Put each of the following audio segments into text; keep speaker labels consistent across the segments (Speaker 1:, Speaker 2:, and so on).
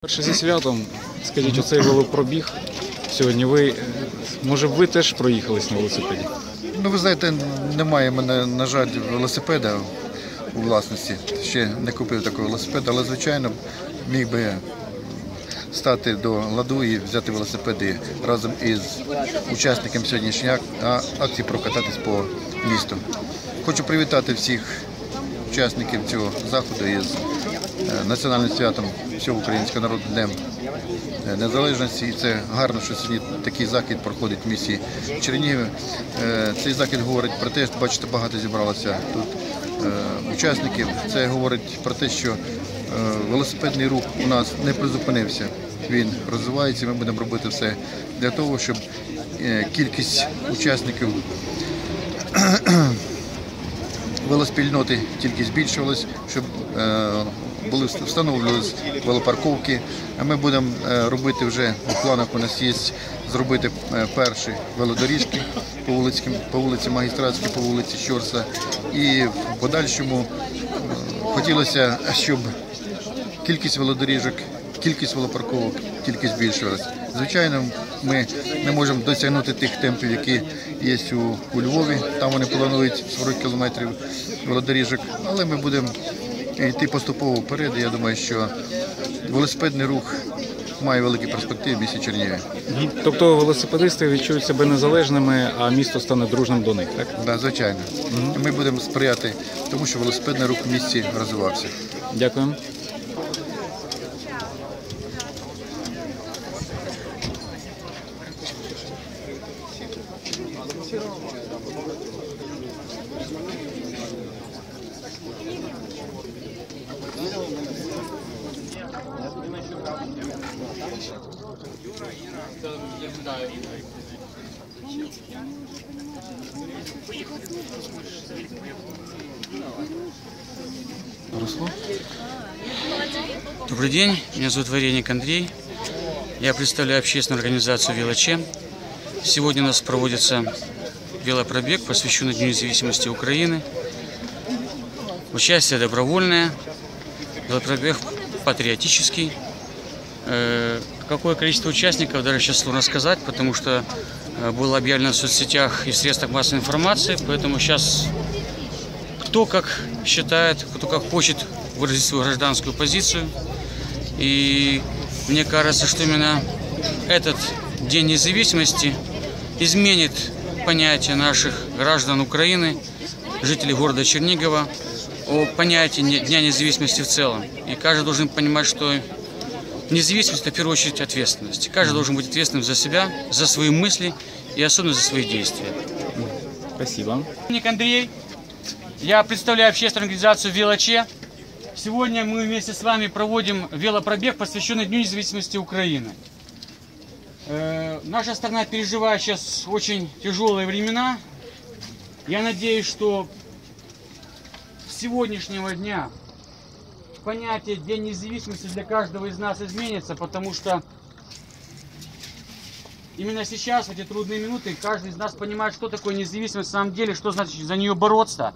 Speaker 1: Перше зі святом, скажіть, оцей велопробіг сьогодні. Ви, може, ви теж проїхались на велосипеді?
Speaker 2: Ну, ви знаєте, немає мене, на жаль, велосипеда у власності. Ще не купив такого велосипеда, але, звичайно, міг би стати до ладу і взяти велосипеди разом із учасниками сьогоднішньої акції прокататись по місту. Хочу привітати всіх учасників цього заходу із е, національним святом всього українського народу днем незалежності. І це гарно, що сьогодні такий захід проходить в місті Чернігів. Е, Цей захід говорить про те, що бачите, багато зібралося тут е, учасників. Це говорить про те, що е, велосипедний рух у нас не призупинився. Він розвивається. Ми будемо робити все для того, щоб кількість учасників велоспільноти тільки збільшувалось, щоб були встановлювалися велопарковки. Ми будемо е, робити вже у планах. У нас є зробити е, перші велодоріжки по вулиці, по вулиці Магістратській, по вулиці Щорса. І в подальшому е, хотілося, щоб кількість велодоріжок, кількість велопарковок тільки збільшувалася. Звичайно, ми не можемо досягнути тих темпів, які є у, у Львові. Там вони планують 40 кілометрів велодоріжок, але ми будемо йти поступово вперед. Я думаю, що велосипедний рух має великі перспективи в місті Чернігів.
Speaker 1: Тобто велосипедисти відчують себе незалежними, а місто стане дружним до них, так?
Speaker 2: Да, звичайно. Ми будемо сприяти тому, що велосипедний рух в місті розвивався.
Speaker 1: Дякуємо.
Speaker 3: Добрый день, меня зовут Вареник Андрей. Я представляю общественную организацию «Велоче». Сегодня у нас проводится велопробег, посвященный Дню независимости Украины. Участие добровольное, велопробег патриотический. Какое количество участников, даже сейчас сложно сказать, потому что э, было объявлено в соцсетях и в средствах массовой информации, поэтому сейчас кто как считает, кто как хочет выразить свою гражданскую позицию. И мне кажется, что именно этот День независимости изменит понятие наших граждан Украины, жителей города Чернигова, о понятии Дня независимости в целом. И каждый должен понимать, что независимость – в первую очередь ответственность. Каждый должен быть ответственным за себя, за свои мысли и особенно за свои действия.
Speaker 1: Спасибо.
Speaker 3: Ник Андрей. Я представляю общественную организацию «Велоче». Сегодня мы вместе с вами проводим велопробег, посвященный Дню независимости Украины. Э, наша страна переживает сейчас очень тяжелые времена. Я надеюсь, что с сегодняшнего дня понятие День независимости для каждого из нас изменится, потому что именно сейчас, в эти трудные минуты, каждый из нас понимает, что такое независимость на самом деле, что значит за нее бороться.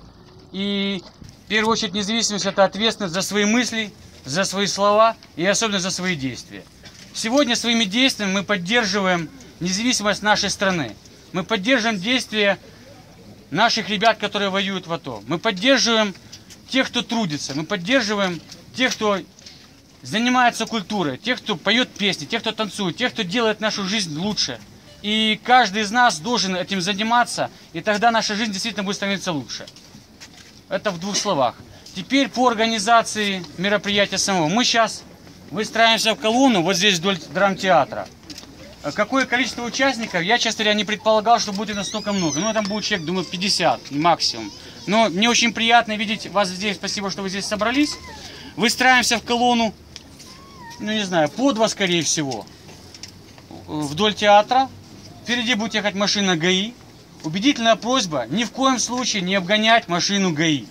Speaker 3: И в первую очередь независимость это ответственность за свои мысли, за свои слова и особенно за свои действия. Сегодня своими действиями мы поддерживаем независимость нашей страны. Мы поддерживаем действия наших ребят, которые воюют в АТО. Мы поддерживаем тех, кто трудится. Мы поддерживаем тех, кто занимается культурой, тех, кто поет песни, тех, кто танцует, тех, кто делает нашу жизнь лучше. И каждый из нас должен этим заниматься, и тогда наша жизнь действительно будет становиться лучше. Это в двух словах. Теперь по организации мероприятия самого. Мы сейчас выстраиваемся в колонну вот здесь вдоль драмтеатра. Какое количество участников, я, честно говоря, не предполагал, что будет настолько много. Ну, там будет человек, думаю, 50 максимум. Но мне очень приятно видеть вас здесь. Спасибо, что вы здесь собрались. Выстраиваемся в колонну, ну, не знаю, по два, скорее всего, вдоль театра. Впереди будет ехать машина ГАИ. Убедительная просьба ни в коем случае не обгонять машину ГАИ.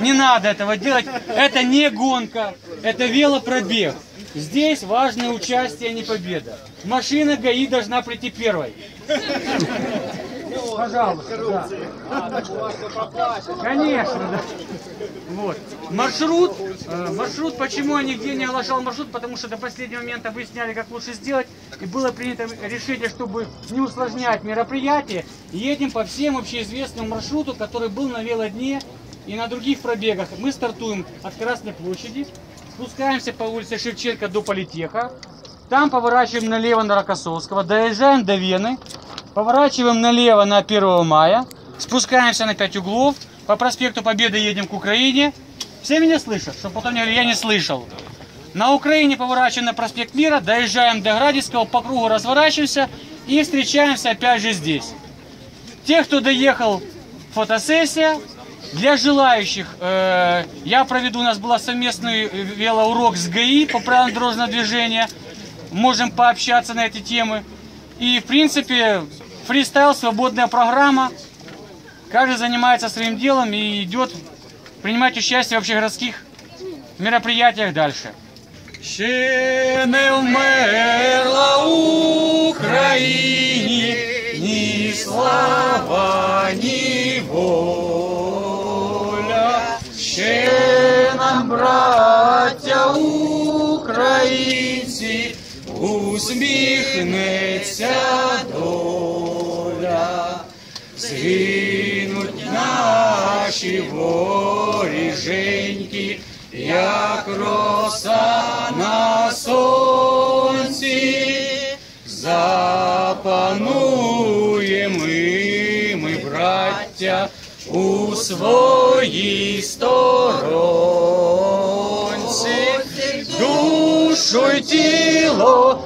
Speaker 3: Не надо этого делать. Это не гонка, это велопробег. Здесь важное участие, а не победа. Машина ГАИ должна прийти первой. Пожалуйста, да. Конечно, да. Вот. Маршрут Э, Маршрут, почему я нигде не оглашал маршрут? Потому что до последнего момента выясняли, как лучше сделать. И было принято решение, чтобы не усложнять мероприятие. Едем по всем общеизвестному маршруту, который был на велодне и на других пробегах. Мы стартуем от Красной площади, спускаемся по улице Шевченко до Политеха. Там поворачиваем налево на Рокоссовского, доезжаем до Вены, поворачиваем налево на 1 мая, спускаемся на 5 углов, по проспекту Победы едем к Украине. Все меня слышат, чтобы потом не говорили, я не слышал. На Украине поворачиваем на проспект Мира, доезжаем до Градицкого, по кругу разворачиваемся и встречаемся опять же здесь. Те, кто доехал, фотосессия. Для желающих э, я проведу, у нас был совместный э, велоурок с ГАИ по правилам дорожного движения. Можем пообщаться на эти темы. И, в принципе, фристайл, свободная программа. Каждый занимается своим делом и идет принимать участие в общегородских мероприятиях дальше. Ще не вмерла Україні ні слава, ні воля. Ще нам, браття українці, усміхнеться доля. Згинуть наші воріженьки, як роса на сонці, запануємо ми, браття, у своїй сторонці. Душу й тіло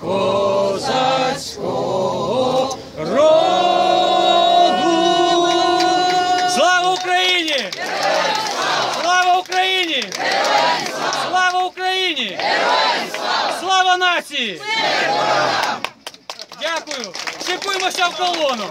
Speaker 3: козацького роду. Слава Україні! Слава Україні! Слава Україні! Слава нації! Дякую! Шипуємося в колону!